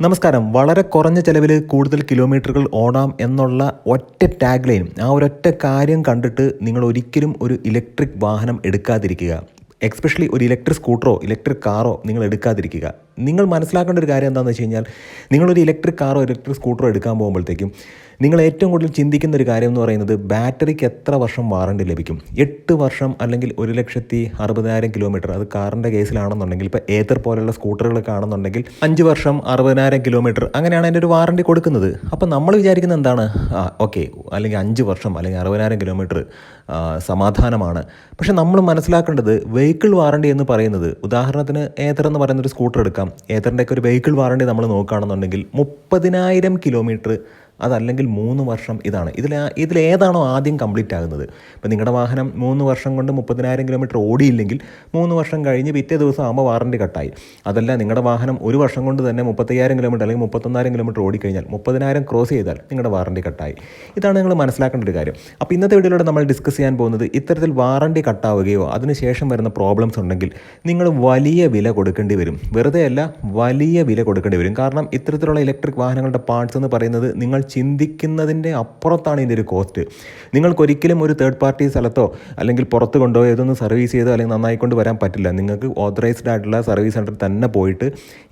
നമസ്കാരം. വളരെ കുറഞ്ഞ ചെലവിൽ കൂടുതൽ കിലോമീറ്ററുകൾ ഓടാം എന്നുള്ള ഒറ്റ ടാഗ് ലൈൻ ആ ഒരൊറ്റ കാര്യം കണ്ടിട്ട് നിങ്ങൾ ഒരിക്കലും ഒരു ഇലക്ട്രിക് വാഹനം എടുക്കാതിരിക്കുക. എക്സ്പെഷ്യലി ഒരു ഇലക്ട്രിക് സ്കൂട്ടറോ ഇലക്ട്രിക് കാറോ നിങ്ങൾ എടുക്കാതിരിക്കുക. നിങ്ങൾ മനസ്സിലാക്കേണ്ട ഒരു കാര്യം എന്താണെന്ന് വെച്ച് കഴിഞ്ഞാൽ നിങ്ങളൊരു ഇലക്ട്രിക് കാറോ ഇലക്ട്രിക് സ്കൂട്ടറോ എടുക്കാൻ പോകുമ്പോഴത്തേക്കും നിങ്ങൾ ഏറ്റവും കൂടുതൽ ചിന്തിക്കുന്ന ഒരു കാര്യം എന്ന് പറയുന്നത് ബാറ്ററിക്ക് എത്ര വർഷം വാറണ്ടി ലഭിക്കും? എട്ട് വർഷം അല്ലെങ്കിൽ ഒരു ലക്ഷത്തി അറുപതിനായിരം കിലോമീറ്റർ. അത് കാറിന്റെ കേസിലാണെന്നുണ്ടെങ്കിൽ ഇപ്പോൾ ഏതർ പോലെയുള്ള സ്കൂട്ടറുകളൊക്കെ ആണെന്നുണ്ടെങ്കിൽ അഞ്ച് വർഷം അറുപതിനായിരം കിലോമീറ്റർ. അങ്ങനെയാണ് അതിന്റെ ഒരു വാറണ്ടി കൊടുക്കുന്നത്. അപ്പോൾ നമ്മൾ വിചാരിക്കുന്നത് എന്താണ്? ആ ഓക്കെ അല്ലെങ്കിൽ അഞ്ച് വർഷം അല്ലെങ്കിൽ അറുപതിനായിരം കിലോമീറ്റർ സമാധാനമാണ്. പക്ഷേ നമ്മൾ മനസ്സിലാക്കേണ്ടത് വെഹിക്കിൾ വാറണ്ടി എന്ന് പറയുന്നത് ഉദാഹരണത്തിന് ഏതർ എന്ന് പറയുന്ന ഒരു സ്കൂട്ടർ എടുക്കാം. ഏതറിന്റെയൊക്കെ ഒരു വെഹിക്കിൾ വാറണ്ടി നമ്മൾ നോക്കുകയാണെന്നുണ്ടെങ്കിൽ മുപ്പതിനായിരം കിലോമീറ്റർ അതല്ലെങ്കിൽ മൂന്ന് വർഷം ഇതാണ്. ഇതിൽ ഇതിലേതാണോ ആദ്യം കംപ്ലീറ്റ് ആകുന്നത്. ഇപ്പം നിങ്ങളുടെ വാഹനം മൂന്ന് വർഷം കൊണ്ട് മുപ്പതിനായിരം കിലോമീറ്റർ ഓടിയില്ലെങ്കിൽ മൂന്ന് വർഷം കഴിഞ്ഞ് പിറ്റേ ദിവസം ആകുമ്പോൾ വാറണ്ടി കട്ടായി അതല്ല നിങ്ങളുടെ വാഹനം ഒരു വർഷം കൊണ്ട് തന്നെ മുപ്പത്തയ്യായിരം കിലോമീറ്റർ അല്ലെങ്കിൽ മുപ്പത്തൊന്നായിരം കിലോമീറ്റർ ഓടിക്കഴിഞ്ഞാൽ മുപ്പതിനായിരം ക്രോസ് ചെയ്താൽ നിങ്ങളുടെ വാറണ്ടി കട്ടായി ഇതാണ് നിങ്ങൾ മനസ്സിലാക്കേണ്ട ഒരു കാര്യം. അപ്പോൾ ഇന്നത്തെ വീഡിയോയിലൂടെ നമ്മൾ ഡിസ്കസ് ചെയ്യാൻ പോകുന്നത് ഇത്തരത്തിൽ വാറണ്ടി കട്ടാവുകയോ അതിനുശേഷം വരുന്ന പ്രോബ്ലംസ് ഉണ്ടെങ്കിൽ നിങ്ങൾ വലിയ വില കൊടുക്കേണ്ടി വരും. വെറുതെ അല്ല വലിയ വില കൊടുക്കേണ്ടി വരും. കാരണം ഇത്തരത്തിലുള്ള ഇലക്ട്രിക് വാഹനങ്ങളുടെ പാർട്സ് എന്ന് പറയുന്നത് നിങ്ങൾ ചിന്തിക്കുന്നതിന്റെ അപ്പുറത്താണ് ഇതിന്റെ ഒരു കോസ്റ്റ്. നിങ്ങൾക്കൊരിക്കലും ഒരു തേർഡ് പാർട്ടി സ്ഥലത്തോ അല്ലെങ്കിൽ പുറത്ത് കൊണ്ടോ ഇതൊന്ന് സർവീസ് ചെയ്തോ അല്ലെങ്കിൽ നന്നായി കൊണ്ട് വരാൻ പറ്റില്ല. നിങ്ങൾക്ക് ഓതറൈസ്ഡ് ആയിട്ടുള്ള സർവീസ് സെന്ററിൽ തന്നെ പോയിട്ട്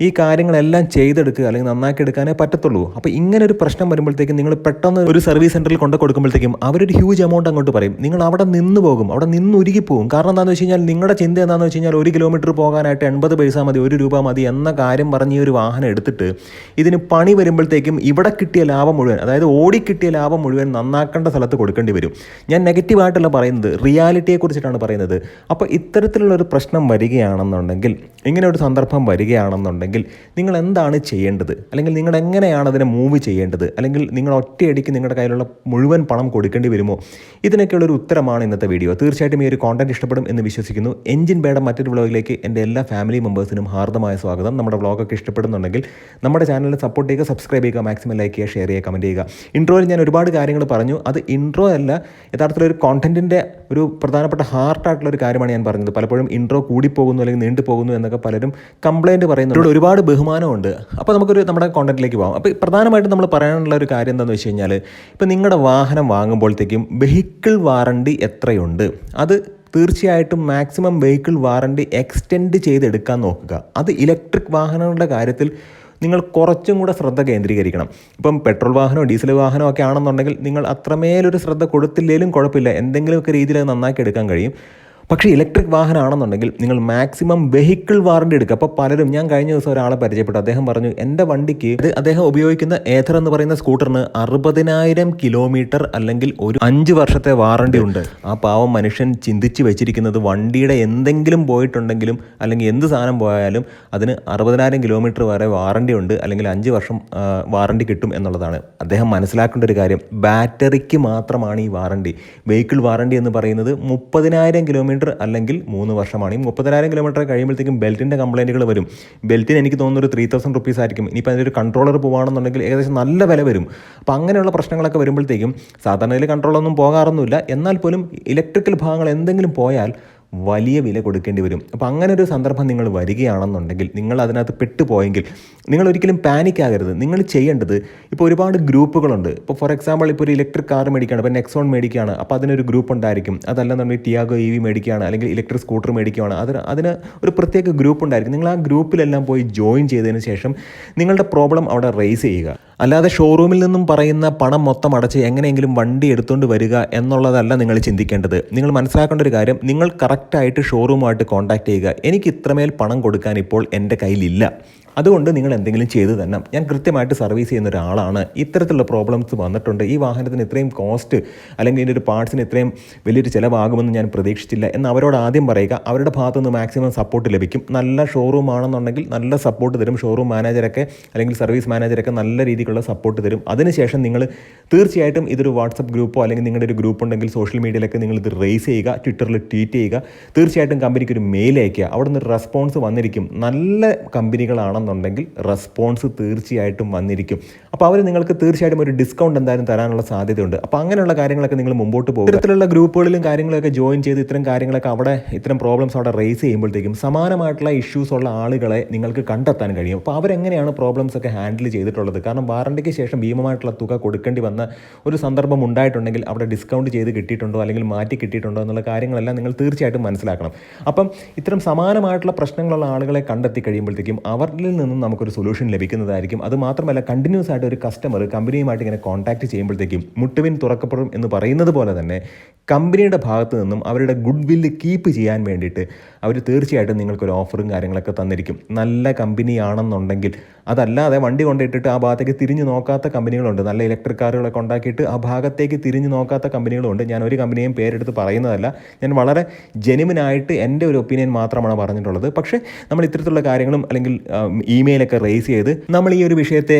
ഈ കാര്യങ്ങളെല്ലാം ചെയ്തെടുക്കുക അല്ലെങ്കിൽ നന്നാക്കി എടുക്കാനേ പറ്റത്തുള്ളൂ. അപ്പോൾ ഇങ്ങനെ ഒരു പ്രശ്നം വരുമ്പോഴത്തേക്കും നിങ്ങൾ പെട്ടെന്ന് ഒരു സർവീസ് സെന്ററിൽ കൊണ്ട് കൊടുക്കുമ്പോഴത്തേക്കും അവരൊരു ഹ്യൂജ് എമൗണ്ട് അങ്ങോട്ട് പറയും. നിങ്ങൾ അവിടെ നിന്ന് പോകും. അവിടെ നിന്ന് ഉരുകി പോകും കാരണം എന്താണെന്ന് വെച്ച് കഴിഞ്ഞാൽ നിങ്ങളുടെ ചിന്ത എന്താണെന്ന് വെച്ച് കഴിഞ്ഞാൽ ഒരു കിലോമീറ്റർ പോകാനായിട്ട് എൺപത് പൈസ മതി ഒരു രൂപ മതി എന്ന കാര്യം പറഞ്ഞ് ഈ ഒരു വാഹനം എടുത്തിട്ട് ഇതിന് പണി വരുമ്പോഴത്തേക്കും ഇവിടെ കിട്ടിയ ലാഭം മുഴുവൻ അതായത് ഓടിക്കിട്ടിയ ലാഭം മുഴുവൻ നന്നാക്കേണ്ട സ്ഥലത്ത് കൊടുക്കേണ്ടി വരും. ഞാൻ നെഗറ്റീവായിട്ടല്ല പറയുന്നത് റിയാലിറ്റിയെ കുറിച്ചിട്ടാണ് പറയുന്നത്. അപ്പോൾ ഇത്തരത്തിലുള്ള ഒരു പ്രശ്നം വരികയാണെന്നുണ്ടെങ്കിൽ ഇങ്ങനെ ഒരു സന്ദർഭം വരികയാണെന്നുണ്ടെങ്കിൽ നിങ്ങൾ എന്താണ് ചെയ്യേണ്ടത്? അല്ലെങ്കിൽ നിങ്ങൾ എങ്ങനെയാണ് അതിനെ മൂവ് ചെയ്യേണ്ടത്? അല്ലെങ്കിൽ നിങ്ങൾ ഒറ്റയടിക്ക് നിങ്ങളുടെ കയ്യിലുള്ള മുഴുവൻ പണം കൊടുക്കേണ്ടി വരുമോ? ഇതിനൊക്കെയുള്ള ഒരു ഉത്തരമാണ് ഇന്നത്തെ വീഡിയോ തീർച്ചയായിട്ടും ഈ ഒരു കോണ്ടന്റ് ഇഷ്ടപ്പെടും എന്ന് വിശ്വസിക്കുന്നു. എഞ്ചിൻ ബേഡ മറ്റൊരു വ്ളോഗിലേക്ക് എന്റെ എല്ലാ ഫാമിലി മെമ്പേഴ്സിനും ഹാർദമായ സ്വാഗതം. നമ്മുടെ വ്ളോഗൊക്കെ ഇഷ്ടപ്പെടുന്നുണ്ടെങ്കിൽ നമ്മുടെ ചാനലിൽ സപ്പോർട്ട് ചെയ്യുക സബ്സ്ക്രൈബ് ചെയ്യുക മാക്സിമം ലൈക്ക് ചെയ്യുക ഷെയർ ചെയ്യുക കമന്റ് ചെയ്യുക. ഇൻട്രോയിൽ ഞാൻ ഒരുപാട് കാര്യങ്ങൾ പറഞ്ഞു. അത് ഇൻട്രോ അല്ല യഥാർത്ഥത്തിൽ ഒരു കോണ്ടന്റിന്റെ ഒരു പ്രധാനപ്പെട്ട ഹാർട്ടായിട്ടുള്ള ഒരു കാര്യമാണ് ഞാൻ പറഞ്ഞത്. പലപ്പോഴും ഇൻട്രോ കൂടിപ്പോകുന്നു അല്ലെങ്കിൽ നീണ്ടു പോകുന്നു എന്നൊക്കെ പലരും കംപ്ലൈന്റ് പറയുന്നുണ്ട്. ഒരുപാട് ബഹുമാനമുണ്ട്. അപ്പോൾ നമുക്കൊരു നമ്മുടെ കോണ്ടന്റിലേക്ക് പോകാം അപ്പോൾ പ്രധാനമായിട്ടും നമ്മൾ പറയാനുള്ള ഒരു കാര്യം എന്താണെന്ന് വെച്ച് കഴിഞ്ഞാൽ ഇപ്പോൾ നിങ്ങളുടെ വാഹനം വാങ്ങുമ്പോഴത്തേക്കും വെഹിക്കിൾ വാറണ്ടി എത്രയുണ്ട്? അത് തീർച്ചയായിട്ടും മാക്സിമം വെഹിക്കിൾ വാറണ്ടി എക്സ്റ്റെൻഡ് ചെയ്തെടുക്കാൻ നോക്കുക. അത് ഇലക്ട്രിക് വാഹനങ്ങളുടെ കാര്യത്തിൽ നിങ്ങൾ കുറച്ചും കൂടെ ശ്രദ്ധ കേന്ദ്രീകരിക്കണം. ഇപ്പം പെട്രോൾ വാഹനമോ ഡീസൽ വാഹനമോ ഒക്കെ ആണെന്നുണ്ടെങ്കിൽ നിങ്ങൾ അത്രമേലൊരു ശ്രദ്ധ കൊടുത്തില്ലെങ്കിലും കുഴപ്പമില്ല. എന്തെങ്കിലുമൊക്കെ രീതിയിൽ അത് നന്നാക്കി എടുക്കാൻ കഴിയും. പക്ഷേ ഇലക്ട്രിക് വാഹനമാണെന്നുണ്ടെങ്കിൽ നിങ്ങൾ മാക്സിമം വെഹിക്കിൾ വാറണ്ടി എടുക്കുക. അപ്പോൾ പലരും ഞാൻ കഴിഞ്ഞ ദിവസം ഒരാളെ പരിചയപ്പെട്ടു. അദ്ദേഹം പറഞ്ഞു എന്റെ വണ്ടിക്ക് ഇത് അദ്ദേഹം ഉപയോഗിക്കുന്ന ഏഥർ എന്ന് പറയുന്ന സ്കൂട്ടറിന് അറുപതിനായിരം കിലോമീറ്റർ അല്ലെങ്കിൽ ഒരു അഞ്ച് വർഷത്തെ വാറണ്ടി ഉണ്ട്. ആ പാവം മനുഷ്യൻ ചിന്തിച്ച് വെച്ചിരിക്കുന്നത് വണ്ടിയുടെ എന്തെങ്കിലും പോയിട്ടുണ്ടെങ്കിലും അല്ലെങ്കിൽ എന്ത് സാധനം പോയാലും അതിന് അറുപതിനായിരം കിലോമീറ്റർ വരെ വാറണ്ടി ഉണ്ട്. അല്ലെങ്കിൽ അഞ്ച് വർഷം വാറണ്ടി കിട്ടും എന്നുള്ളതാണ്. അദ്ദേഹം മനസ്സിലാക്കേണ്ട ഒരു കാര്യം ബാറ്ററിക്ക് മാത്രമാണ് ഈ വാറണ്ടി. വെഹിക്കിൾ വാറണ്ടി എന്ന് പറയുന്നത് മുപ്പതിനായിരം കിലോമീറ്റർ അല്ലെങ്കിൽ മൂന്ന് വർഷമാണ്. ഈ മുപ്പതിനായിരം കിലോമീറ്റർ കഴിയുമ്പോഴത്തേക്കും ബെൽറ്റിന്റെ കംപ്ലൈന്റുകൾ വരും. ബെൽറ്റിന് എനിക്ക് തോന്നുന്നു ഒരു ത്രീ തൗസൻഡ് റുപ്പീസ് ആയിരിക്കും. ഇനിയിപ്പോൾ അതിന്റെ ഒരു കൺട്രോളർ പോവുകയാണെന്നുണ്ടെങ്കിൽ ഏകദേശം നല്ല വില വരും. അപ്പോൾ അങ്ങനെയുള്ള പ്രശ്നങ്ങളൊക്കെ വരുമ്പോഴത്തേക്കും സാധാരണയിൽ കൺട്രോളൊന്നും പോകാറൊന്നുമില്ല. എന്നാൽ പോലും ഇലക്ട്രിക്കൽ ഭാഗങ്ങൾ എന്തെങ്കിലും പോയാൽ വലിയ വില കൊടുക്കേണ്ടി വരും. അപ്പോൾ അങ്ങനെ ഒരു സന്ദർഭം നിങ്ങൾ വരികയാണെന്നുണ്ടെങ്കിൽ നിങ്ങൾ അതിനകത്ത് പെട്ടുപോയെങ്കിൽ നിങ്ങൾ ഒരിക്കലും പാനിക് ആകരുത്. നിങ്ങൾ ചെയ്യേണ്ടത് ഇപ്പോൾ ഒരുപാട് ഗ്രൂപ്പുകളുണ്ട്. ഇപ്പോൾ ഫോർ എക്സാമ്പിൾ ഇപ്പോൾ ഒരു ഇലക്ട്രിക് കാർ മേടിക്കുകയാണ്. ഇപ്പോൾ നെക്സോൺ മേടിക്കുകയാണ്. അപ്പോൾ അതിനൊരു ഗ്രൂപ്പ് ഉണ്ടായിരിക്കും. അതല്ലെന്നുണ്ടെങ്കിൽ ടിയാഗോ ഇ വി മേടിക്കുകയാണ്. അല്ലെങ്കിൽ ഇലക്ട്രിക് സ്കൂട്ടർ മേടിക്കുകയാണ്. അതിന് അതിന് ഒരു പ്രത്യേക ഗ്രൂപ്പ് ഉണ്ടായിരിക്കും. നിങ്ങൾ ആ ഗ്രൂപ്പിലെല്ലാം പോയി ജോയിൻ ചെയ്തതിന് ശേഷം നിങ്ങളുടെ പ്രോബ്ലം അവിടെ റേസ് ചെയ്യുക. അല്ലാതെ ഷോറൂമിൽ നിന്നും പറയുന്ന പണം മൊത്തം അടച്ച് എങ്ങനെയെങ്കിലും വണ്ടി എടുത്തുകൊണ്ട് വരിക എന്നുള്ളതല്ല നിങ്ങൾ ചിന്തിക്കേണ്ടത്. നിങ്ങൾ മനസ്സിലാക്കേണ്ട ഒരു കാര്യം നിങ്ങൾ കറക്റ്റായിട്ട് ഷോറൂമായിട്ട് കോൺടാക്ട് ചെയ്യുക. എനിക്ക് ഇത്രമേൽ പണം കൊടുക്കാൻ ഇപ്പോൾ എന്റെ കയ്യിലില്ല. അതുകൊണ്ട് നിങ്ങൾ എന്തെങ്കിലും ചെയ്തു തന്നെ ഞാൻ കൃത്യമായിട്ട് സർവീസ് ചെയ്യുന്ന ഒരാളാണ്. ഇത്തരത്തിലുള്ള പ്രോബ്ലംസ് വന്നിട്ടുണ്ട്. ഈ വാഹനത്തിന് ഇത്രയും കോസ്റ്റ് അല്ലെങ്കിൽ ഇതിന്റെ ഒരു പാർട്സിന് ഇത്രയും വലിയൊരു ചിലവാകുമെന്ന് ഞാൻ പ്രതീക്ഷിച്ചില്ല എന്ന് അവരോട് ആദ്യം പറയുക. അവരുടെ ഭാഗത്തു നിന്ന് മാക്സിമം സപ്പോർട്ട് ലഭിക്കും. നല്ല ഷോറൂം ആണെന്നുണ്ടെങ്കിൽ നല്ല സപ്പോർട്ട് തരും. ഷോറൂം മാനേജരൊക്കെ അല്ലെങ്കിൽ സർവീസ് മാനേജരൊക്കെ നല്ല രീതിക്കുള്ള സപ്പോർട്ട് തരും. അതിനുശേഷം നിങ്ങൾ തീർച്ചയായിട്ടും ഇതൊരു വാട്സപ്പ് ഗ്രൂപ്പോ അല്ലെങ്കിൽ നിങ്ങളുടെ ഒരു ഗ്രൂപ്പ് ഉണ്ടെങ്കിൽ സോഷ്യൽ മീഡിയയിലൊക്കെ നിങ്ങൾ ഇത് റേസ് ചെയ്യുക ട്വിറ്ററിൽ ട്വീറ്റ് ചെയ്യുക. തീർച്ചയായിട്ടും കമ്പനിക്ക് ഒരു മെയിൽ അയക്കുക അവിടെ നിന്ന് റെസ്പോൺസ് വന്നിരിക്കും. നല്ല കമ്പനികളാണെന്ന് ആണെന്നുണ്ടെങ്കിൽ റെസ്പോൺസ് തീർച്ചയായിട്ടും വന്നിരിക്കും. അപ്പോൾ അവർ നിങ്ങൾക്ക് തീർച്ചയായിട്ടും ഒരു ഡിസ്കൗണ്ട് എന്തായാലും തരാനുള്ള സാധ്യതയുണ്ട്. അപ്പോൾ അങ്ങനെയുള്ള കാര്യങ്ങളൊക്കെ നിങ്ങൾ മുമ്പോട്ട് പോകും ഇത്തരത്തിലുള്ള ഗ്രൂപ്പുകളിലും കാര്യങ്ങളൊക്കെ ജോയിൻ ചെയ്ത് ഇത്തരം കാര്യങ്ങളൊക്കെ അവിടെ ഇത്തരം പ്രോബ്ലംസ് അവിടെ റേസ് ചെയ്യുമ്പോഴത്തേക്കും സമാനമായിട്ടുള്ള ഇഷ്യൂസ് ഉള്ള ആളുകളെ നിങ്ങൾക്ക് കണ്ടെത്താൻ കഴിയും. അപ്പോൾ അവരെങ്ങനെയാണ് പ്രോബ്ലംസ് ഒക്കെ ഹാൻഡിൽ ചെയ്തിട്ടുള്ളത്? കാരണം വാറണ്ടിക്ക് ശേഷം ഭീമമായിട്ടുള്ള തുക കൊടുക്കേണ്ടി വന്ന ഒരു സന്ദർഭം ഉണ്ടായിട്ടുണ്ടെങ്കിൽ അവിടെ ഡിസ്കൗണ്ട് ചെയ്ത് കിട്ടിയിട്ടുണ്ടോ അല്ലെങ്കിൽ മാറ്റി കിട്ടിയിട്ടുണ്ടോ എന്നുള്ള കാര്യങ്ങളെല്ലാം നിങ്ങൾ തീർച്ചയായിട്ടും മനസ്സിലാക്കണം. അപ്പം ഇത്തരം സമാനമായിട്ടുള്ള പ്രശ്നങ്ങളുള്ള ആളുകളെ കണ്ടെത്തി കഴിയുമ്പോഴത്തേക്കും അവരിൽ നിന്നും നമുക്കൊരു സൊല്യൂഷൻ ലഭിക്കുന്നതായിരിക്കും. അത് മാത്രമല്ല കണ്ടിന്യൂസ് ആയിട്ട് ഒരു കസ്റ്റമർ കമ്പനിയുമായിട്ട് ഇങ്ങനെ കോൺടാക്ട് ചെയ്യുമ്പോഴത്തേക്കും മുട്ടുവിൻ തുറക്കപ്പെടും എന്ന് പറയുന്നത് പോലെ തന്നെ കമ്പനിയുടെ ഭാഗത്ത് നിന്നും അവരുടെ ഗുഡ് വില്ല് കീപ്പ് ചെയ്യാൻ വേണ്ടിയിട്ട് അവർ തീർച്ചയായിട്ടും നിങ്ങൾക്കൊരു ഓഫറും കാര്യങ്ങളൊക്കെ തന്നിരിക്കും. നല്ല കമ്പനിയാണെന്നുണ്ടെങ്കിൽ അതല്ലാതെ വണ്ടി കൊണ്ടിട്ടിട്ട് ആ ഭാഗത്തേക്ക് തിരിഞ്ഞു നോക്കാത്ത കമ്പനികളുണ്ട്. നല്ല ഇലക്ട്രിക് കാറുകളൊക്കെ ഉണ്ടാക്കിയിട്ട് ആ ഭാഗത്തേക്ക് തിരിഞ്ഞു നോക്കാത്ത കമ്പനികളുണ്ട്. ഞാൻ ഒരു കമ്പനിയും പേരെടുത്ത് പറയുന്നതല്ല. ഞാൻ വളരെ ജെനുവിനായിട്ട് എന്റെ ഒരു ഒപ്പീനിയൻ മാത്രമാണ് പറഞ്ഞിട്ടുള്ളത്. പക്ഷേ നമ്മൾ ഇത്തരത്തിലുള്ള കാര്യങ്ങളും അല്ലെങ്കിൽ ഇമെയിലൊക്കെ റേസ് ചെയ്ത് നമ്മൾ ഈ ഒരു വിഷയത്തെ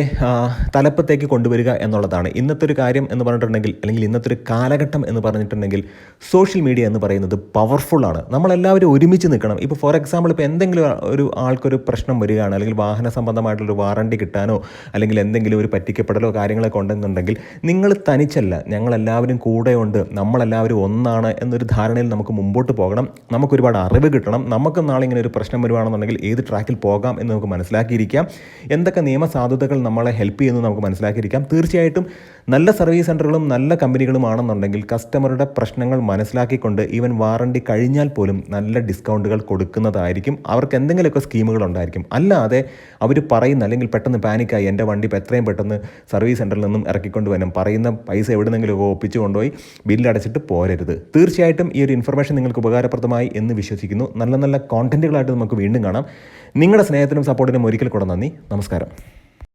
തലപ്പത്തേക്ക് കൊണ്ടുവരിക എന്നുള്ളതാണ്. ഇന്നത്തെ ഒരു കാര്യം എന്ന് പറഞ്ഞിട്ടുണ്ടെങ്കിൽ അല്ലെങ്കിൽ ഇന്നത്തെ ഒരു കാലഘട്ടം എന്ന് പറഞ്ഞിട്ടുണ്ടെങ്കിൽ സോഷ്യൽ മീഡിയ എന്ന് പറയുന്നത് പവർഫുള്ളാണ് നമ്മളെല്ലാവരും ഒരുമിച്ച് നിൽക്കണം. ഇപ്പോൾ ഫോർ എക്സാമ്പിൾ ഇപ്പോൾ എന്തെങ്കിലും ഒരു ആൾക്കൊരു പ്രശ്നം വരികയാണ് അല്ലെങ്കിൽ വാഹന സംബന്ധമായിട്ടുള്ളൊരു വാറണ്ടി കിട്ടാനോ അല്ലെങ്കിൽ എന്തെങ്കിലും ഒരു പറ്റിക്കപ്പെടലോ കാര്യങ്ങളൊക്കെ ഉണ്ടെന്നുണ്ടെങ്കിൽ നിങ്ങൾ തനിച്ചല്ല ഞങ്ങളെല്ലാവരും കൂടെയുണ്ട് നമ്മളെല്ലാവരും ഒന്നാണ് എന്നൊരു ധാരണയിൽ നമുക്ക് മുമ്പോട്ട് പോകണം. നമുക്ക് ഒരുപാട് അറിവ് കിട്ടണം. നമുക്ക് നാളെ ഇങ്ങനെ ഒരു പ്രശ്നം വരുവാണെന്നുണ്ടെങ്കിൽ ഏത് ട്രാക്കിൽ പോകാം എന്ന് നമുക്ക് മനസ്സിലാക്കിയിരിക്കാം. എന്തൊക്കെ നിയമസാധുതകൾ നമ്മളെ ഹെൽപ്പ് ചെയ്യുന്നു നമുക്ക് മനസ്സിലാക്കിയിരിക്കാം. തീർച്ചയായിട്ടും നല്ല സർവീസ് സെന്ററുകളും നല്ല കമ്പനികളുമാണെന്നുണ്ടെങ്കിൽ കസ്റ്റമറുടെ പ്രശ്നങ്ങൾ മനസ്സിലാക്കിക്കൊണ്ട് ഈവൻ വാറണ്ടി കഴിഞ്ഞാൽ പോലും നല്ല ഡിസ്കൗണ്ടുകൾ കൊടുക്കുന്നതായിരിക്കും. അവർക്ക് എന്തെങ്കിലുമൊക്കെ സ്കീമുകൾ ഉണ്ടായിരിക്കും. അല്ലാതെ അവർ പറയുന്ന അല്ലെങ്കിൽ പെട്ടെന്ന് പാനിക്കായി എന്റെ വണ്ടി ഇപ്പോൾ എത്രയും പെട്ടെന്ന് സർവീസ് സെന്ററിൽ നിന്നും ഇറക്കിക്കൊണ്ട് വരണം. പറയുന്ന പൈസ എവിടെന്നെങ്കിലും ഒപ്പിച്ച് കൊണ്ടുപോയി ബില്ലടച്ചിട്ട് പോരരുത്. തീർച്ചയായിട്ടും ഈ ഒരു ഇൻഫർമേഷൻ നിങ്ങൾക്ക് ഉപകാരപ്രദമായി എന്ന് വിശ്വസിക്കുന്നു. നല്ല നല്ല കോണ്ടന്റുകളായിട്ട് നമുക്ക് വീണ്ടും കാണാം. നിങ്ങളുടെ സ്നേഹത്തിനും സപ്പോർട്ടിനും ഒരിക്കൽ കൂടെ നന്ദി. നമസ്കാരം.